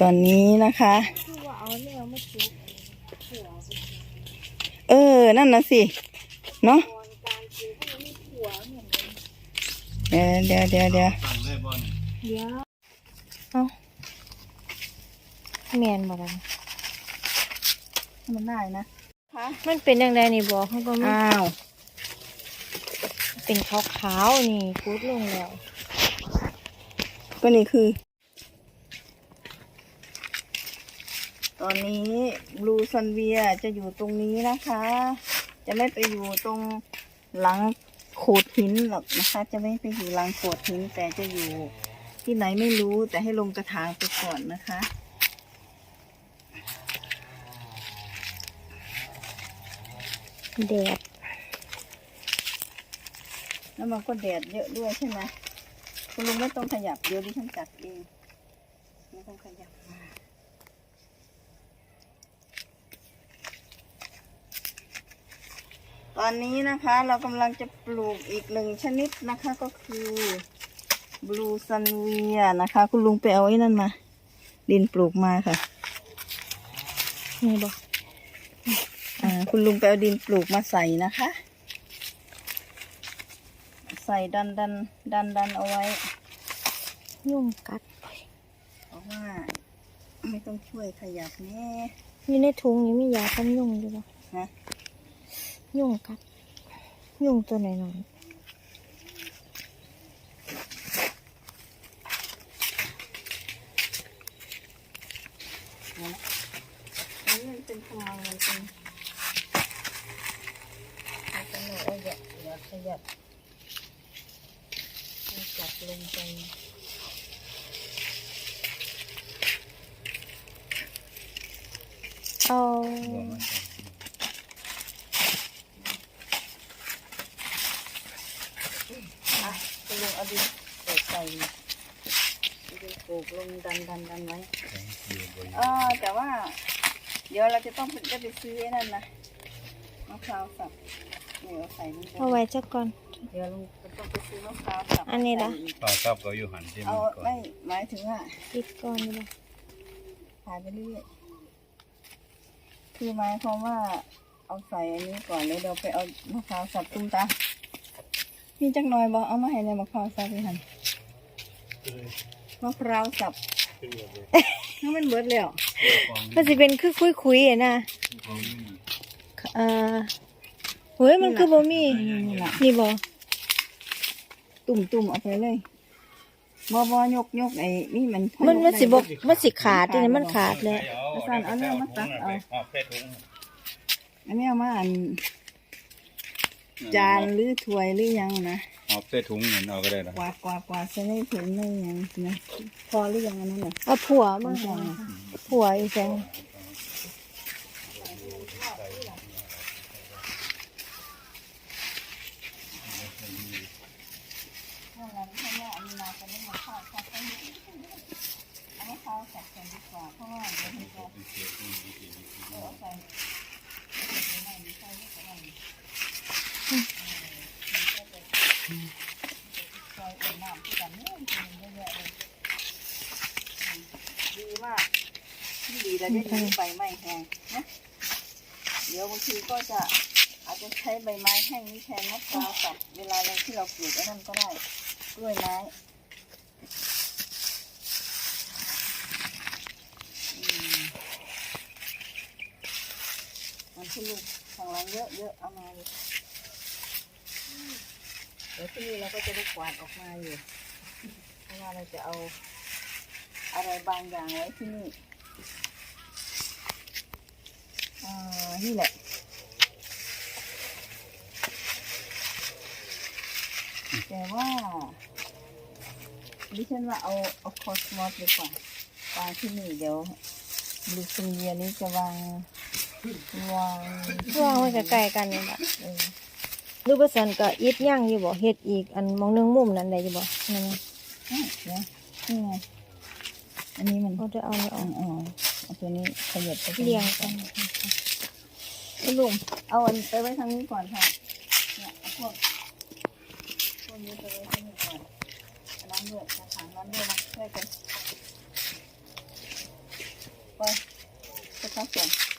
ตอนนี้นะคะคือว่าเอาแนวมาจุกหัวเออ นั่นนะสิ เนาะตอนการจุกมันมีหัวเหมือนกันเดี๋ยวเดี๋ยวเดี๋ยวเดี๋ยวตั้งเลยบอลเดี๋ยวเอาแมนบ่ได้มันได้นะมันเป็นยังไงนี่บอกเขาก็ไม่อ้าวเป็นขาวๆนี่กุดลงแล้วก็นี่คือ ตอนนี้บลูซันเวียจะอยู่ตรงนี้นะคะ จะไม่ไปอยู่ตรงหลังโขดหินหรอกนะคะ จะไม่ไปอยู่หลังโขดหินแต่จะอยู่ที่ไหนไม่รู้แต่ให้ลงกระถางไปก่อนนะคะแดดแล้วมันก็แดดเยอะด้วยใช่ไหมคุณลุงไม่ต้องขยับเดี๋ยวดิฉันจัดเองไม่ต้องขยับมา อนนี้นะคะเรากำลังจะปลูกอีกหนึ่งชนิดนะคะก็คือบลูซันเวียนะคะ คุณลุงไปเอาไอ้นั่นมา ดินปลูกมาค่ะนี่บอกอ่าคุณลุงไปเอาดินปลูกมาใส่นะคะ ใส่ดันดันดันดันเอาไว้ ยุ่งกัดเพราะว่า ไม่ต้องช่วยขยับแน่อยู่ในถุงนี้มียากันยุ่งอยู่บ่ฮะ ยุ่งกัดยุ่งตัวหน่อนะอันนี้มันเป็นพลังมันเป็นมันเป็นหน่อยเอาอย่าอย่าขยับให้จับลงไปเอา อะคุณลุงเอาดินปลูกใส่ดิน ปลูกลงดันดันดันไว้เออแต่ว่า เดี๋ยวเราจะต้องไปจะไปซื้อไอ้นั่นนะมะพร้าวสับเดี๋ยวใส่ลงไปเอาไว้จักก่อน เดี๋ยวลุงจะต้องไปซื้อมะพร้าวสับอันนี้ล่ะใส่กปลาครับก็อยู่หันที่มัเอานก่อนไม่หมายถึงว่าปิดก่อนดีบ่ถ่ายไปเรื่อยคือหมายความว่าเอาใส่อันนี้ก่อนเลยเดี๋ยวไปเอามะพร้าวสับตุ้มตามมีจักหน่อยบอกเอามาให้ในมะพร้าวสับพี่หัน มะพร้าวสับนั่นมันเบิดแล้วมันสิเป็นคือคุยๆอะนะเอ่อเฮ้ยมันคือบ่มีนี่แหละนี่บ่ตุ่มตุ่มๆเอาไปเลยบอบอยกยกไอ้นี่มันมันมันสิบ่มันสิขาดนี่มันขาดเลยอาจารย์เอาเนี่ยมาตักเอา เอาแค่ถุงอันนี้เอามาอันจานหรือถ้วยหรือยังนะ เอาแค่ถุงเงินเอาก็ได้ละกวาดกวาดกวาดใส่ในถุงในหยังนะพอหรือยังอันนั้นน่ะเอาผัวมาให้ผัวอีแสง นั่นแหละเพราะว่าอันนี้มาจะไม่มาข้าวข้าวข้าวนี่อันนี้ข้วสับกันดีกว่าเพราะว่าเดี๋ยวมันจะเออเอาใส่ซอยอุ่นน้ำที่กันเนี่ยมันจะมีเยอะแลยดีมากที่ดีแล้วจะมีใบไม้แห้งนะเดี๋ยวบางทีก็จะอาจจะใช้ใบไม้แห้งนี้แทนมะพร้าวสับเวลาเราที่เราปลูกไอ้นั่นก็ได้กล้วยไม้อืมมันที่ลูกข้างหลังเยอะเยอะๆเอามาเลย ดี๋ยวที่นี่เราก็จะได้กวาดออกมาอยู่เพราะว่าเราจะเอาอะไรบางอย่างไว้ที่นี่อ่านี่แหละแต่ว่าดิฉันว่าเอาเอาคอสมอสดีกว่าวางที่นี่เดี๋ยวลูซินเวียนี้จะวางวาง วางไว้ใกล้ๆกันนี่ล่ะ เออรูปสันก็อิดย่างอยู่บ่เฮ็ดอีกอันมองหนึงมุมนั้นได้อยู่บ่นั่นไงอะเดี๋ยวนี่ไงอันนี้มันเขาจะเอานี่ออ๋ออกอ๋อเอาตัวนี้ขยับไปตเรียงกันคุณลุงเอาอันไปไว้ทางนี้ก่อนค่ะเนี่ยเอาพวกพวกนี้ไปไว้ทางนี้ก่อนเอาน้ำด้วยกระถางน้ำด้วยนะช่วยกันไปสักพักก่อน